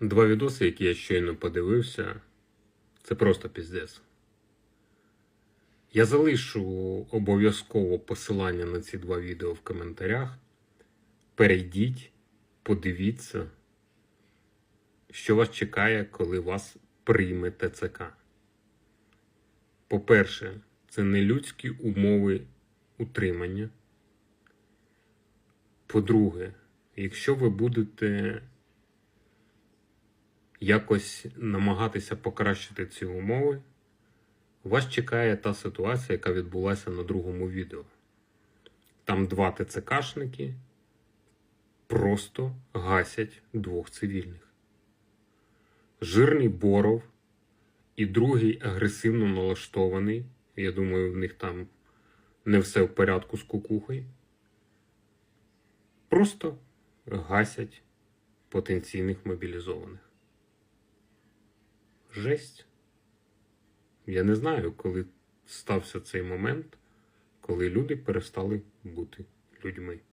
Два відоси, які я щойно подивився, це просто піздець. Я залишу обов'язково посилання на ці два відео в коментарях. Перейдіть, подивіться, що вас чекає, коли вас прийме ТЦК. По-перше, це не людські умови утримання. По-друге, якщо ви будете якось намагатися покращити ці умови, вас чекає та ситуація, яка відбулася на другому відео. Там два ТЦКшники просто гасять двох цивільних. Жирний Боров і другий агресивно налаштований. Я думаю, в них там не все в порядку з кукухою. Просто гасять потенційних мобілізованих. Жесть. Я не знаю, коли стався цей момент, коли люди перестали бути людьми.